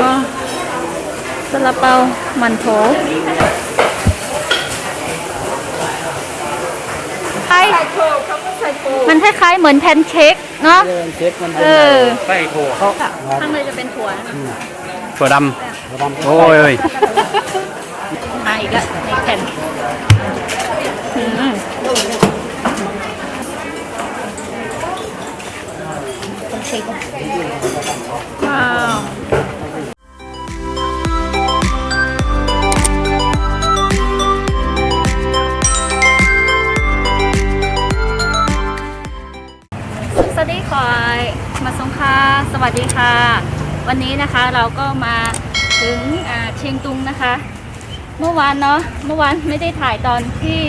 อ๋อซาลาเปามันโถคล้ายใส่โคเขาก็ใส่โคมันคล้ายๆเหมือนแพนเค้กเนาะเดินเช็คมันเออ ไส้ถั่วเขาข้างในจะเป็นถั่วนะถั่วดเขาทำำโอ้ยเอ้ย มาอีกแล้วในแผ่น สวัสดีค่ะ วันนี้นะคะเราก็มาถึงอ่าเชียงตุงนะคะ เมื่อวานเนาะเมื่อวานไม่ได้ถ่ายตอนที่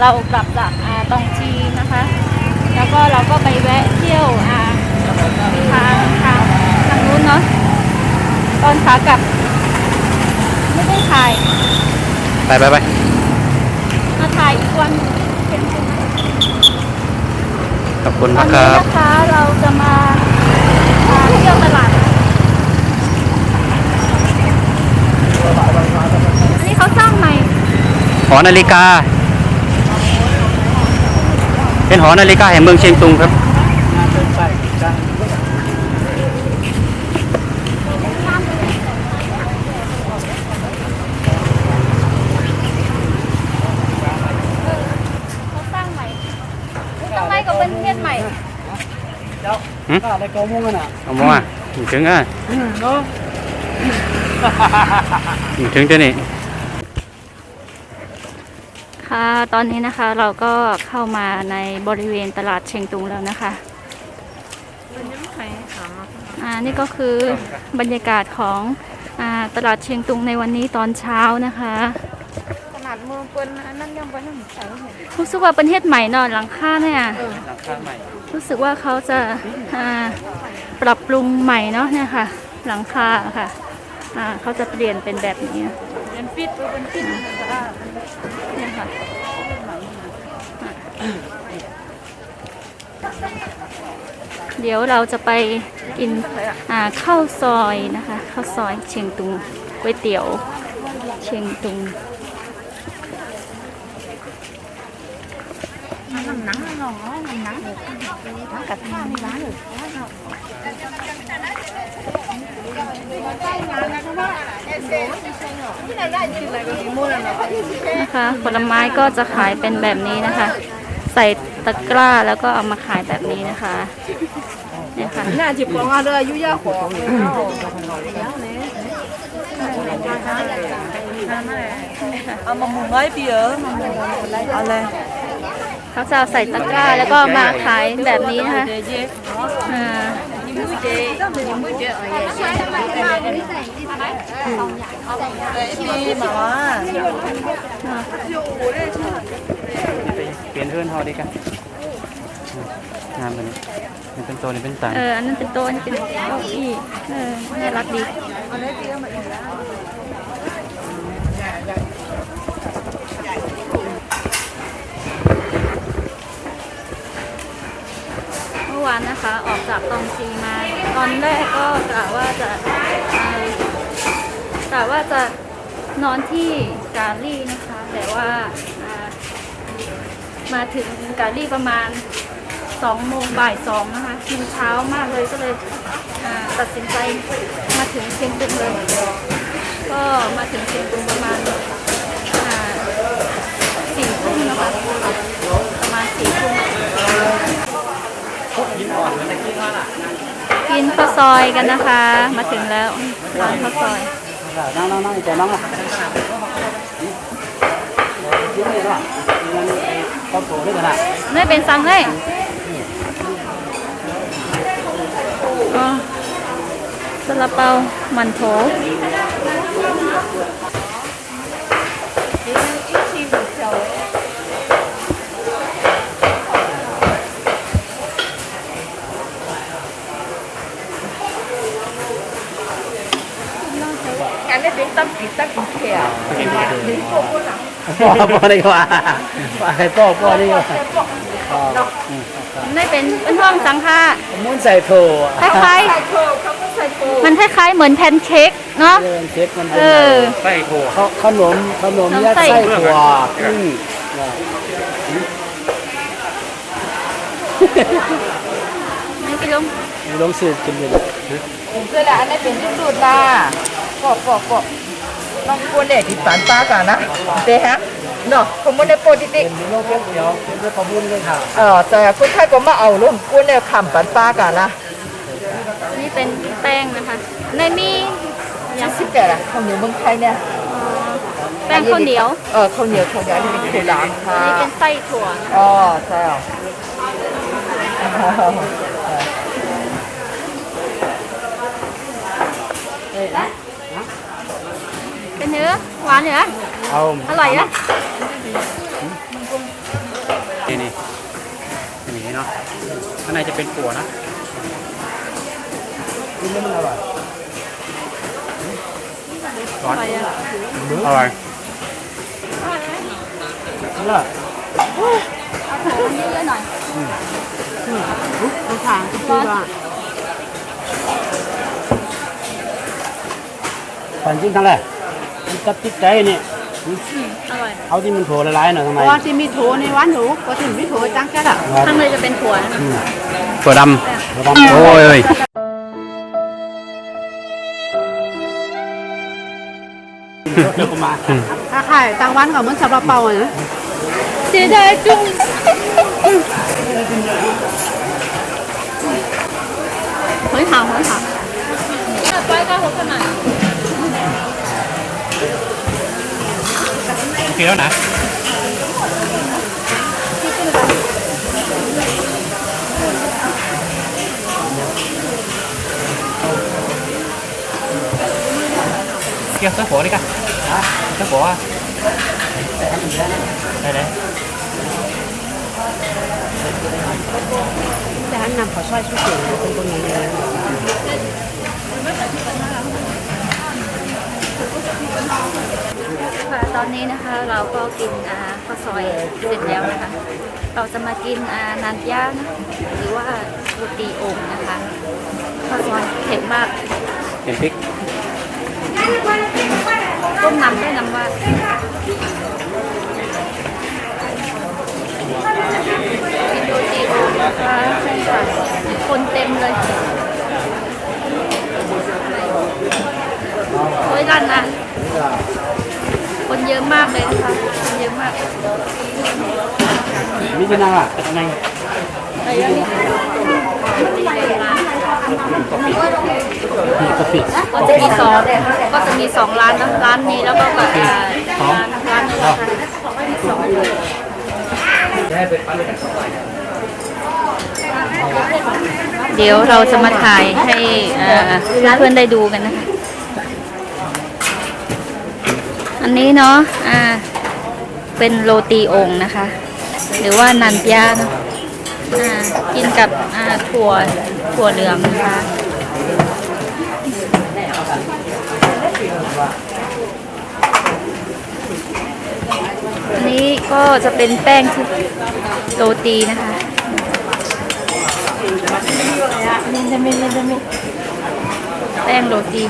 เรากลับจากอ่าตองจีนะคะ แล้วก็เราก็ไปแวะเที่ยวอ่าทางทางทางนู้นเนาะตอนขากลับ ไม่ได้ถ่ายไปไปไปมาถ่ายอีกวันเชียงตุงขอบคุณตอมานกคนี้รับนะคะเราจะมา อ่าเที่ยวตลาดนะอันนี้เขาสร้างใหม่หอนาฬิกา เป็นหอนาฬิกาแห่งเมืองเชียงตุงครับ งานเป็นไปกันเขาสร้างใหม่ทำไมก็เป็นเทียนใหม่ เจ้าหืมข้าได้เกามุ่งกันอะเอามาว่าอยู่ถึงอะเนาะอยู่ถึงจะนี่ค่ะ ตอนนี้นะคะเราก็เข้ามาในบริเวณตลาดเชียงตุงแล้วนะคะอ่านี่ก็คือบรรยากาศของอ่าตลาดเชียงตุงในวันนี้ตอนเช้านะคะ ขนาดมือเปิ้นอันนั้นยังบ่ทันใส่เห็นรู้สึกว่าประเทศใหม่เนอนหลังคาเนี่ยหลังคาใหม่รู้สึกว่าเขาจะอ่าปรับปรุงใหม่เนาะเนี่ยค่ะ หลังคาค่ะอ่าเขาจะเปลี่ยนเป็นแบบนี้นะเป็นปิดเป็นปิดเนี่ยค่ะเดี๋ยวเราจะไปกินอ่าข้าวซอยนะคะข้าวซอยเชียงตุงก๋วยเตี๋ยว เชียงตุง น้ำหนังน้องน้ำหนังน้ำกระทะนี่ร้านเลยที่ไหนะคะ ผลไม้ก็จะขายเป็นแบบนี้นะคะ ใส่ตะกร้าแล้วก็เอามาขายแบบนี้นะคะเนี่ยค่ะ น่าจิบของอะไรอายุยาของเลยเนาะเอามาหมุนไว้ปีเออมามุนเอาเลย เขาจะเอาใส่ตะกร้าแล้วก็มาขายแบบนี้นะคะอ่าปีหมาเปลี่ยนเพื่อนเฮาดีกันงานมันนี่เป็นตัวนี้เป็นต่างเอออันนั้นเป็นโต๊ะอันนี้เป็นเก้าอี้เออน่ารักดีเอวานนะคะออกจากตองซีมา ตอนแรกก็กะว่าจะกะว่าจะนอนที่กาลี่นะคะ แต่ว่ามาถึงกาลี่ประมาณสองโมงบ่ายสองนะคะมันเช้ามากเลยก็เลยตัดสินใจมาถึงเชียงตุงเลยก็มาถึงเชียงตุงประมาณสี่ทุ่มนะคะประมาณสี่ทุ่ม กินข้าวซอยกันนะคะ มาถึงแล้วร้านข้าวซอยนั่งนั่งนั่งแต่นั่งอะเยอะเลยนาะมันเขาโตด้วยกันอะไม่เป็นซังเลยอ๋อซาลาเปามันโถ การเล่นเด็กตั้มกินตั้มกินเขียวดึงพวกคนหลังพ่อพ่อดีกว่าว่าให้พ่อพ่อดีกว่าไม่เป็นเป็นห้องสังฆามุ่นใส่โถคล้ายใส่โคเขาก็ใส่มันคล้ายๆเหมือนแพนเค้กเนาะเดินเช็คมันเอเป็นอไส้โถเขาขนมขนมยัดไส้ถั่วอืมไม่ไปลงลองสืบกินเลยเสื้อละอันนี้เป็นที่สุดละก็ก็ก็น้องควรเด็ดที่ปา นปากันนะเด้ฮะเนาะผมไม่ได้โปรดิติเป็นโลกเดียวเป็นเรื่องประมุนเลยค่ะเออแต่คนไทยก็มาเอาลุ่มควรเนี่ยขำปานปากันละนี่เป็นแป้งนะคะ ในมียังสิบแปดอะข้าวเหนียวเมืองไทยเนี่ยแป้งข้าวเหนียวเออข้าวเหนียวข้าวเหนียวนี่เป็นข้าวหลามค่ะนี่เป็นไส้ถั่ว อ๋อใช่เหรอเป็นเนื้อหวานเหรอเอาอร่อยนะนี่นี่อย่างนี้เนาะข้างในจะเป็นถั่วนะกินแล้วมันอร่อยร้อนอร่อยอะอร่อยอร่อยเอาถั่วมันเยอะๆหน่อยมันผ่านร้อนฝันจริงทั้งแหละ มันจับจิตใจนี่อืมอร่อยเอาที่มันโผล่ละลายหน่อยทำไมว่าที่มีโถในวันหนูก็ถึงมีโถจังแค่ละครับข้างในจะเป็นถั่วนะคะถั่วดระวังำโอ้ยเอ้ยเดี๋ยวผมมาถ้าขายตังวันก็เหมือนสับปะเปาอะนะเสียดายจุงเฮ้ยหาวเฮ้ยหาวไปก็หกขนาด โอเคแล้วนะเกี่ยวเสื้อหัวดิกันเสื้อหัวได้เลยแต่อันนำขอช่วยช่วยเก่งเป็นคนนี้เลย ค่ะ ตอนนี้นะคะเราก็กินอ่าข้าวซอยเสร็จแล้วนะคะ เราจะมากินอ่านานย่างนะหรือว่าโรตีโอ่งนะคะข้าวซอยเผ็ดมากเป็นพริกต้มน้ำได้น้ำว่ากินโรตีโอ่งนะคะใช่ค่ะคนเต็มเลยโอ้ยร้านนะ คนเยอะมากเลยนะคะคนเยอะมากนี่จะนั่งอะจะนั่งนี่กาแฟก็จะมีสองก็จะมีสองร้านนะร้านนี้แล้วก็กับอ่าร้านร้านนี้นะคะเดี๋ยวเราจะมาถ่ายให้อ่าเพื่อนๆได้ดูกันนะคะ อันนี้เนาะอ่า เป็นโรตีโองนะคะ หรือว่านันยาเนาะอ่ากินกับอ่าถั่วถั่วเหลืองนะคะอันนี้ก็จะเป็นแป้งที่โรตีนะคะแป้งโรตี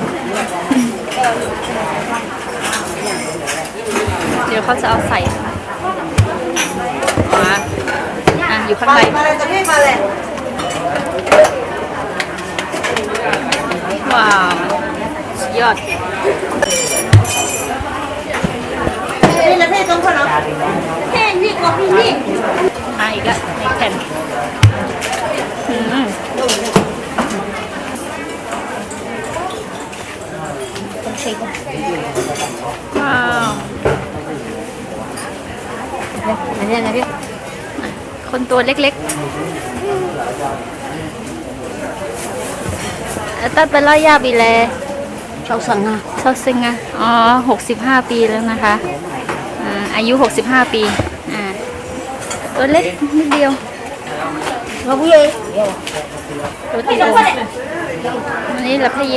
เดี๋ยวเขาจะเอาใส่นะคะมาอะอยู่ข้างในมาเลยจะพี่มาเลยว้าวสุดยอดนี่แล้วพี่ต้องคนเนาะพี่นี่ก็พี่นี่มาอีกแล้วในแผ่นอืมว้าว อันนี้นะพี่คนตัวเล็กๆเอ่อตัดไปร้อยยาบีแลเราสั่งอะเช่าซิงอะอ๋อหกสิบห้าปีแล้วนะคะอ่าอายุหกสิบห้าปีอ่าตัวเล็กนิดเดียวเราพี่เลยตัวตีโออันนี้ละพะเย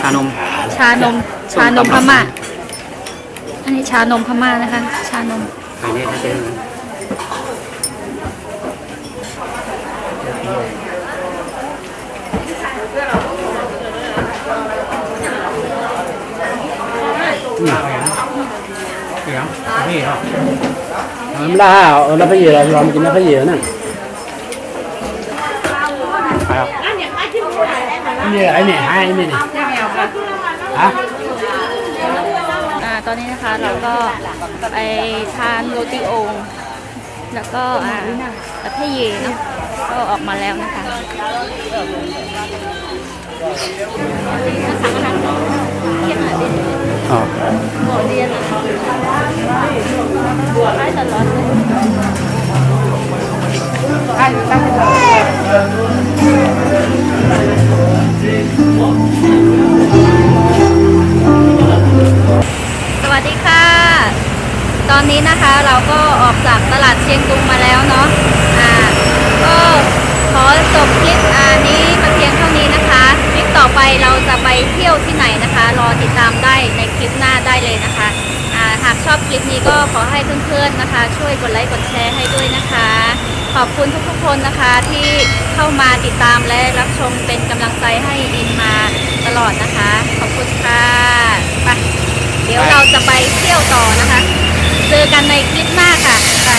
ชานม ชานม ชานมพม่า อันนี้ชานมพม่านะคะ ชานม อันนี้ถ้าเป็นนี่เสียงพี่ครับน้ำลาเราไปเยอะเรากินน้ำไปเยอะนั่นครับนี่ไอ้นี่ไอ้นี่นี่ฮะ ตอนนี้นะคะเราก็ไปทานโรตีโองแล้วก็อ่าประเทศเยเนาะก็ออกมาแล้วนะคะ ชียงตุงมาแล้วเนาะอ่าก็ขอจบคลิปอ่านี้มาเพียงเท่านี้นะคะคลิปต่อไปเราจะไปเที่ยวที่ไหนนะคะ รอติดตามได้ในคลิปหน้าได้เลยนะคะอ่าหากชอบคลิปนี้ก็ขอให้เพื่อนๆนะคะ ช่วยกดไลค์กดแชร์ให้ด้วยนะคะ ขอบคุณทุกๆคนนะคะที่เข้ามาติดตามและรับชมเป็นกำลังใจให้อินมาตลอดนะคะ ขอบคุณค่ะไปเดี๋ยวเราจะไปเที่ยวต่อนะคะ เจอกันในคลิปหน้าค่ะไป